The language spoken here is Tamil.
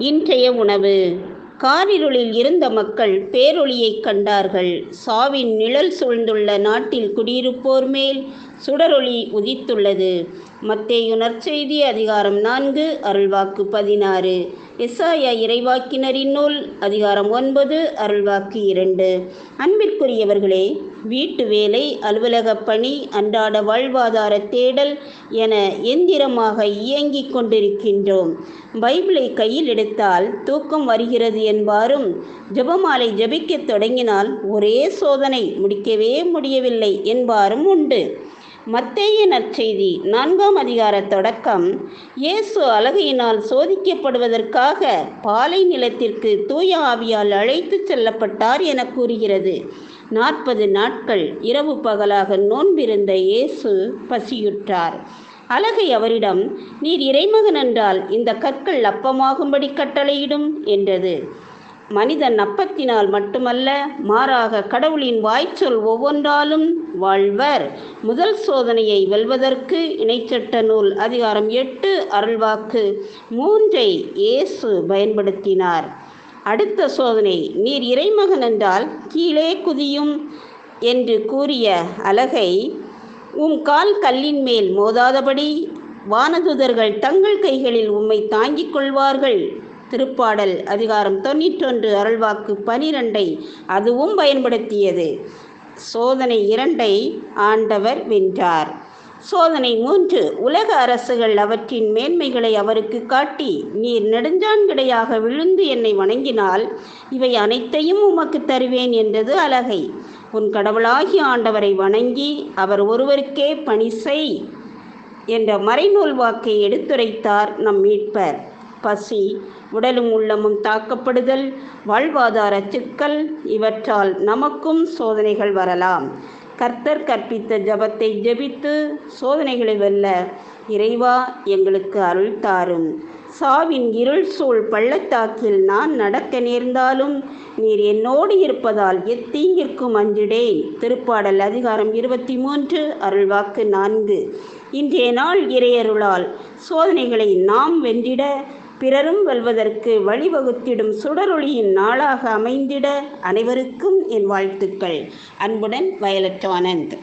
இன்றைய உணவு. காரிருளில் இருந்த மக்கள் பேரொளியைக் கண்டார்கள். சாவின் நிழல் சூழ்ந்துள்ள நாட்டில் குடியிருப்போர் மேல் சுடரொளி உதித்துள்ளது. மத்தேயு நற்செய்தி அதிகாரம் நான்கு அருள்வாக்கு பதினாறு. எஸ்ஆயா இறைவாக்கினரின் நூல் அதிகாரம் ஒன்பது அருள்வாக்கு இரண்டு. அன்பிற்குரியவர்களே வீட்டு வேலை அலுவலகப் பணி அன்றாட வாழ்வாதார தேடல் என எந்திரமாக இயங்கிக் கொண்டிருக்கின்றோம். பைபிளை கையில் எடுத்தால் தூக்கம் வருகிறது என்பாரும் ஜெபமாலை ஜபிக்கத் தொடங்கினால் ஒரே சோதனை முடிக்கவே முடியவில்லை என்பாரும் உண்டு. மத்தேய நற்செய்தி. நான்காம் அதிகார தொடக்கம். இயேசு அழகையினால் சோதிக்கப்படுவதற்காக பாலை நிலத்திற்கு தூய ஆவியால் அழைத்து செல்லப்பட்டார் என கூறுகிறது. நாற்பது நாட்கள் இரவு பகலாக நோன்பிருந்த இயேசு பசியுற்றார். அழகை அவரிடம் நீர் இறைமகன் என்றால் இந்த கற்கள் அப்பமாகும்படி கட்டளையிடும் என்றது. மனிதன் நப்பத்தினால் மட்டுமல்ல மாறாக கடவுளின் வாய்ச்சொல் ஒவ்வொன்றாலும் வாழ்வர். முதல் சோதனையை வெல்வதற்கு இணைச்சட்ட நூல் அதிகாரம் எட்டு அருள்வாக்கு மூன்றை இயேசு பயன்படுத்தினார். அடுத்த சோதனை நீர் இறைமகன் என்றால் கீழே குதியும் என்று கூறிய அலகை உம் கால் கல்லின் மேல் மோதாதபடி வானதுதர்கள் தங்கள் கைகளில் உம்மை தாங்கிக் கொள்வார்கள். திருப்பாடல் அதிகாரம் தொண்ணூற்றொன்று அருள்வாக்கு பனிரெண்டை அதுவும் பயன்படுத்தியது. சோதனை இரண்டை ஆண்டவர் வென்றார். சோதனை மூன்று உலக அரசுகள் அவற்றின் மேன்மைகளை அவருக்கு காட்டி நீர் நெடுஞ்சான்கிடையாக விழுந்து என்னை வணங்கினால் இவை அனைத்தையும் உமக்கு தருவேன் என்றது அழகை. உன் கடவுளாகி ஆண்டவரை வணங்கி அவர் ஒருவருக்கே பணி செய் என்ற மறைநூல் வாக்கை எடுத்துரைத்தார் நம் மீட்பர். பசி உடலும் உள்ளமும் தாக்கப்படுதல் வாழ்வாதார சிக்கல் இவற்றால் நமக்கும் சோதனைகள் வரலாம். கர்த்தர் கற்பித்த ஜபத்தை ஜெபித்து சோதனைகளை வெல்ல இறைவா எங்களுக்கு அருள் தாரும். சாவின் இருள் சூழ் பள்ளத்தாக்கில் நான் நடக்க நேர்ந்தாலும் நீர் என்னோடு இருப்பதால் எத்தீங்கிற்கும் அஞ்சிடேன். திருப்பாடல் அதிகாரம் இருபத்தி மூன்று அருள்வாக்கு நான்கு. இன்றைய நாள் இறையருளால் சோதனைகளை நாம் வென்றிட பிறரும் வெல்வதற்கு வழிவகுத்திடும் சுடரொளியின் நாளாக அமைந்திட அனைவருக்கும் என் வாழ்த்துக்கள். அன்புடன் வயலட் ஆனந்த்.